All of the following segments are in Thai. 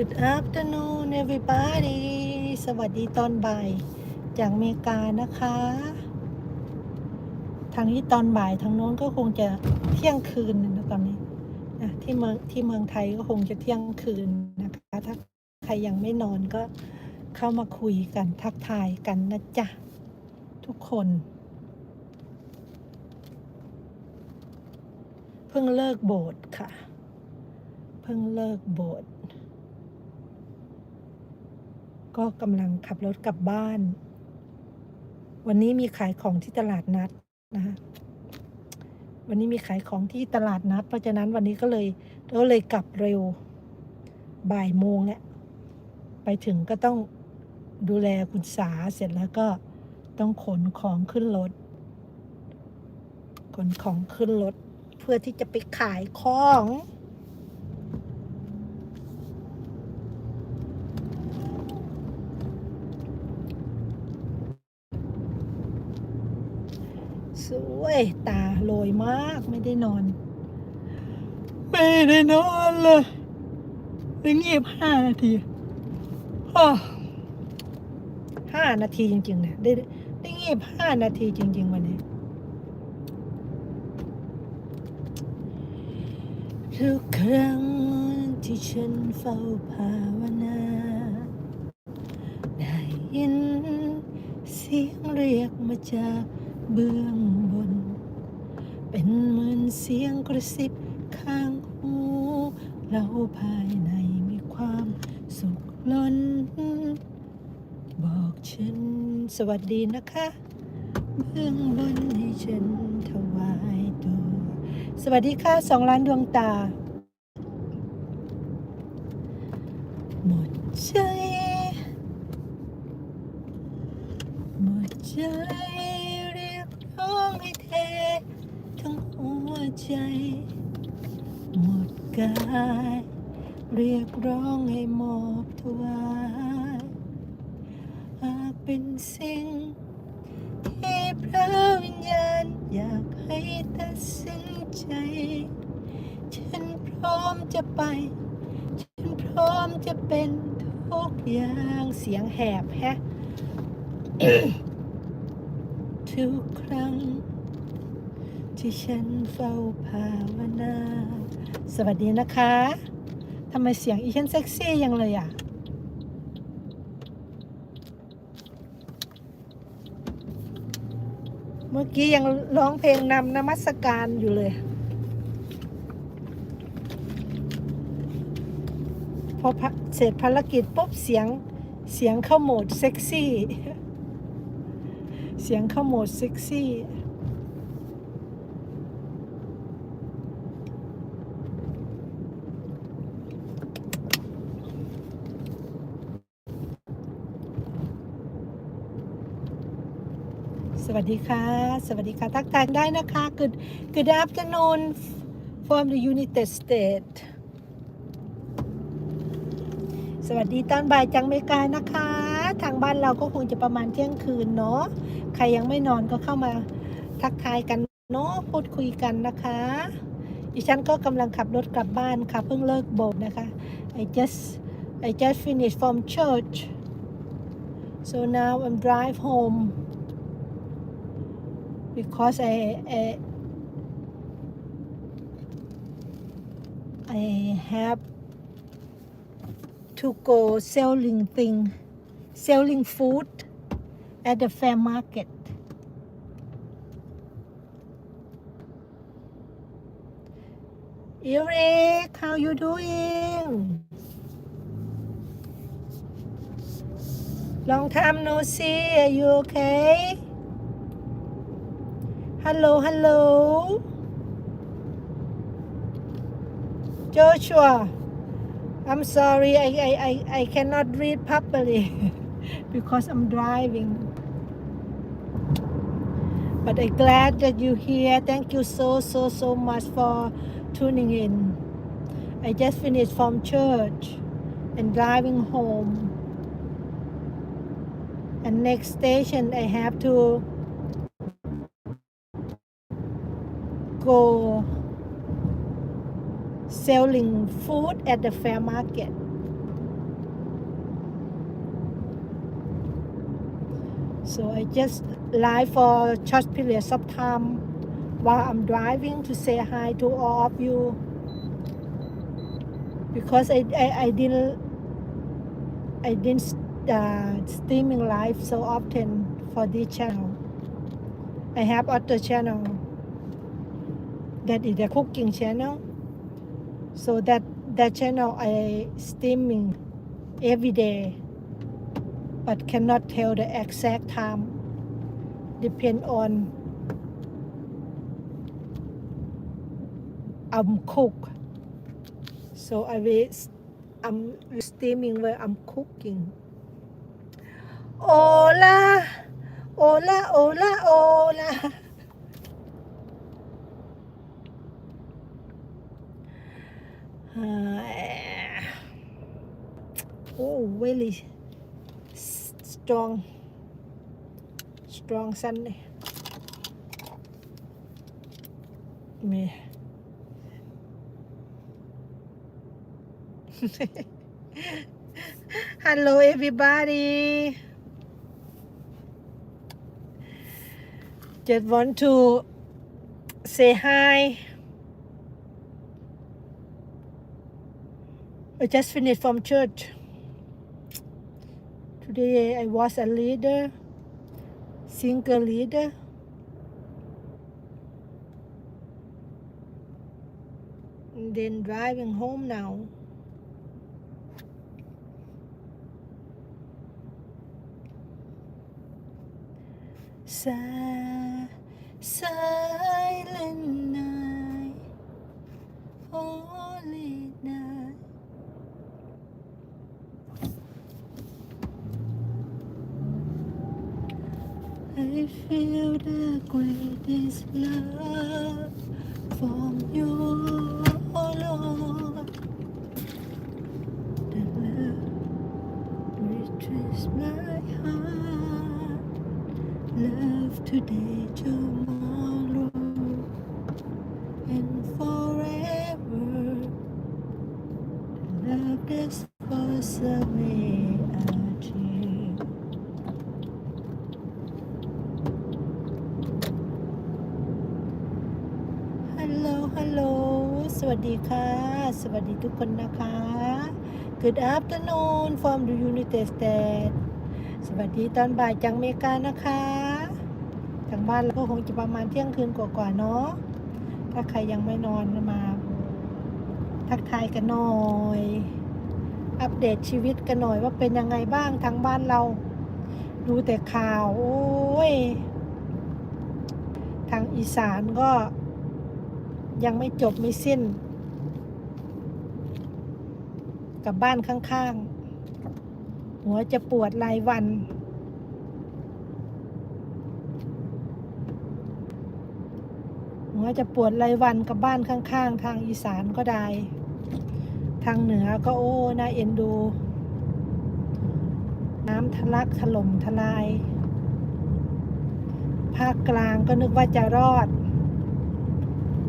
Good afternoon everybody สวัสดีตอนบ่าย จากอเมริกานะคะ ทางนี้ตอนบ่ายทางโน้นก็คงจะเที่ยงคืนนะตอนนี้นะที่เมืองที่เมืองไทยก็คงจะเที่ยงคืนนะคะ ถ้าใครยังไม่นอนก็เข้ามาคุยกันทักทายกันนะจ๊ะ ทุกคน เพิ่งเลิกโบสถ์ค่ะ เพิ่งเลิกโบสถ์ ก็กำลังขับรถกลับบ้าน วันนี้มีขายของที่ตลาดนัดนะคะวันนี้มีขายของที่ตลาดนัด เพราะฉะนั้นวันนี้ก็เลยก็เลยกลับเร็วบ่ายโมงเนี่ยไปถึงก็ต้องดูแลคุณสาเสร็จแล้วก็ต้องขนของขึ้นรถขนของขึ้นรถเพื่อที่จะไปขายของ สว ย ตาโรยมากไม่ได้นอน ไม่ได้นอนเลยได้เงียบห้านาทีอ้อห้านาทีจริงๆเนี่ยได้ได้เงียบห้านาทีจริง ๆ วันนี้ทุกครั้งที่ฉันเฝ้าภาวนา ได้ยินเสียงเรียกมาจากเบื้องบน เป็นเหมือนเสียงกระซิบข้างหู เราภายในมีความสุขล้น บอกฉันสวัสดีนะคะเบื้องบนให้ฉันถวายตัว สวัสดีค่ะสองล้านดวงตา หมดใจ หมดใจเรียกร้องให้เท ใจ หมดกาย เรียกร้องให้มอบถวายหากเป็นสิ่ง ที่พระวิญญาณอยากให้ตัดสินใจ ฉันพร้อมจะไป ฉันพร้อมจะเป็นทุกอย่างเสียงแหบแฮะทุกครั้ง ที่ฉันเฝ้าภาวนา สวัสดีนะคะทำไมเสียงอีฉันเซ็กซี่ยังเลยอะ เมื่อกี้ยังร้องเพลงนำนมัสการอยู่เลย พอเสร็จภารกิจปุ๊บเสียงเสียงเข้าโหมดเซ็กซี่ เสียงเข้าโหมดเซ็กซี่ สวัสดีค่ะ สวัสดีค่ะ ทักทายได้นะคะ Good Good afternoon from the United States สวัสดีตอนบ่ายจากอเมกานะคะ ทางบ้านเราก็คงจะประมาณเที่ยงคืนเนาะ ใครยังไม่นอนก็เข้ามาทักทายกันเนาะ พูดคุยกันนะคะ ดิฉันก็กำลังขับรถกลับบ้านค่ะ เพิ่งเลิกโบสถ์นะคะ I just I just finished from church so now I'm drive home because I I, I have to go selling thing selling food at the fair market. Eric how you doing? Long time no see are you okay Hello, hello. Joshua, I'm sorry, I, I, I, I cannot read properly because I'm driving. But I'm glad that you're here. Thank you so, so, so much for tuning in. I just finished from church and driving home. And next station, I have to go selling food at the fair market. So I just live for a short periods of time while I'm driving to say hi to all of you because I, I, I didn't I didn't uh, streaming live so often for this channel. I have other channel that is a cooking channel. So that that channel I streaming every day but cannot tell the exact time. Depend on I'm cook. So I will I'm steaming where I'm cooking. Hola Hola Hola Hola Uh, oh, really strong, strong sun. Me. Hello, everybody. Just want to say hi. I just finished from church. Today I was a leader single leader. And then driving home now. Si- silent feel the greatest love from you, oh Lord. The love reaches my heart. Love today, tomorrow, วัสดีค่ะ สวัสดีทุกคนนะคะ Good afternoon from the United States สวัสดีตอนบ่ายจากอเมริกานะคะทางบ้านเราก็คงจะประมาณเที่ยงคืนกว่าๆเนาะ ถ้าใครยังไม่นอนมา ทักทายกันหน่อย อัปเดตชีวิตกันหน่อยว่าเป็นยังไงบ้างทางบ้านเรา ดูแต่ข่าว โอ้ย ทางอีสานก็ ยังไม่จบไม่สิ้น กับบ้านข้างๆ หัวจะปวดรายวัน หัวจะปวดรายวันกับบ้านข้างๆ ทางอีสานก็ได้ ทางเหนือก็โอ้น่าเอ็นดู น้ำทะลักถล่มทลาย ภาคกลางก็นึกว่าจะรอด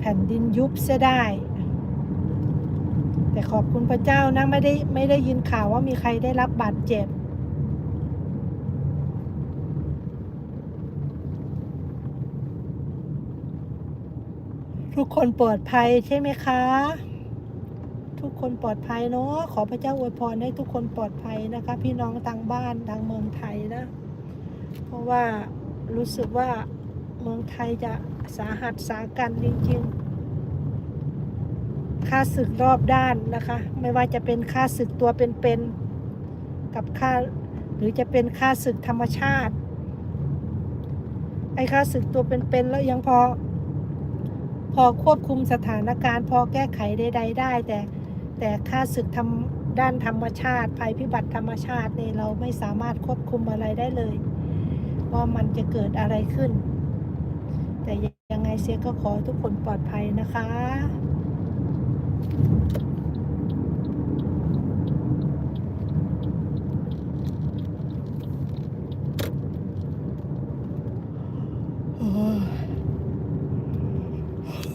ผ่นดินยุบเสียได้ แต่ขอบคุณพระเจ้านะไม่ได้ไม่ได้ยินข่าวว่ามีใครได้รับบาดเจ็บ ทุกคนปลอดภัยใช่ไหมคะ ทุกคนปลอดภัยเนาะขอพระเจ้าอวยพรให้ทุกคนปลอดภัยนะคะ พี่น้องทางบ้านทางเมืองไทยนะ เพราะว่ารู้สึกว่า เมืองไทยจะสาหัสสากันจริงๆค่าศึกรอบด้านนะคะ ไม่ว่าจะเป็นค่าศึกตัวเป็นๆกับค่าหรือจะเป็นค่าศึกธรรมชาติ ไอ้ค่าศึกตัวเป็นๆแล้วยังพอ พอควบคุมสถานการณ์ พอแก้ไขใดๆได้ แต่แต่ค่าศึกทำด้านธรรมชาติ ภัยพิบัติธรรมชาติเนี่ยเราไม่สามารถควบคุมอะไรได้เลย ว่ามันจะเกิดอะไรขึ้น แต่ยังไงเสียก็ขอทุกคนปลอดภัยนะคะโอ้ย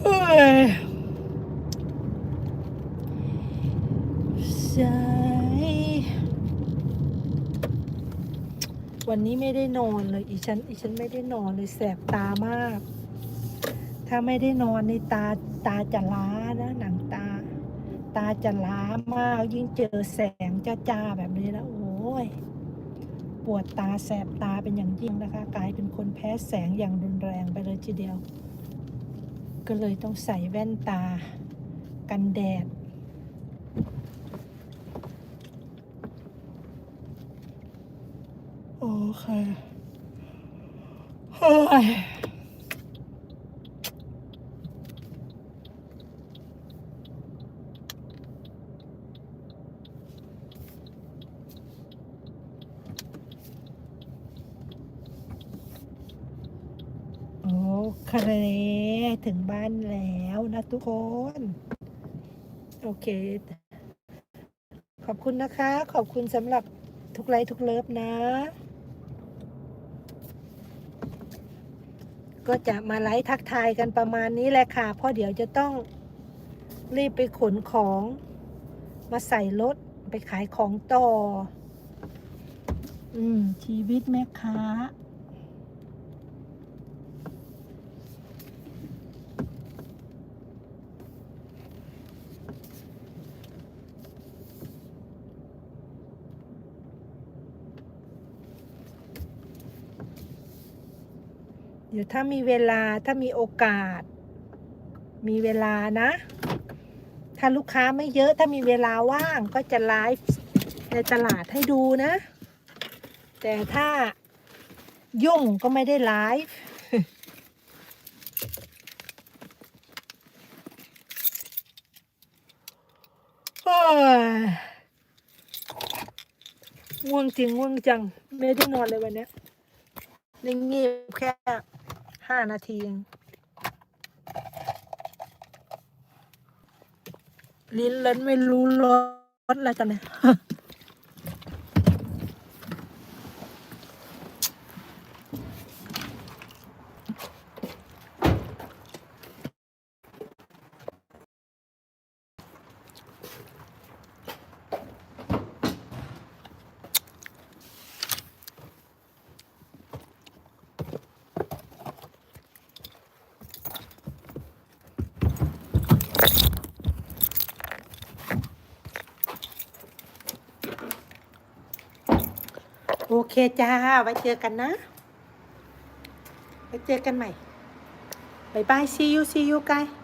เฮ้ยสายวันนี้ไม่ได้นอนเลย อีฉัน อีฉันไม่ได้นอนเลยแสบตามาก ถ้าไม่ได้นอนในตาตาจะล้านะหนังตา ตาจะล้ามาก ยิ่งเจอแสงจ้าๆแบบนี้แล้วโอ้ยปวดตาแสบตาเป็นอย่างยิ่งนะคะ กลายเป็นคนแพ้แสงอย่างรุนแรงไปเลยทีเดียว ก็เลยต้องใส่แว่นตากันแดด โอเคเฮ้ยโอ เคถึงบ้านแล้วนะทุกคน โอเค ขอบคุณนะคะ ขอบคุณสำหรับทุกไลค์ทุกเลิฟนะ ก็จะมาไลฟ์ทักทายกันประมาณนี้แหละค่ะ เพราะเดี๋ยวจะต้องรีบไปขนของ มาใส่รถไปขายของต่อ อืม ชีวิตแม่ค้า เดี๋ยวถ้ามีเวลาถ้ามีโอกาส มีเวลานะ ถ้าลูกค้าไม่เยอะถ้ามีเวลาว่างก็จะไลฟ์ในตลาดให้ดูนะ แต่ถ้ายุ่งก็ไม่ได้ไลฟ์อ้ยง่วงจริงง่วงจัง ไม่ได้นอนเลยวันนี้นิ่งเงียบแค่ ห้านาทีเองลิ้นเล่นไม่รู้รสอะไรกันเนี่ย เคจ้า ไว้เจอกันนะ ไว้เจอกันใหม่บายบาย see you see you guys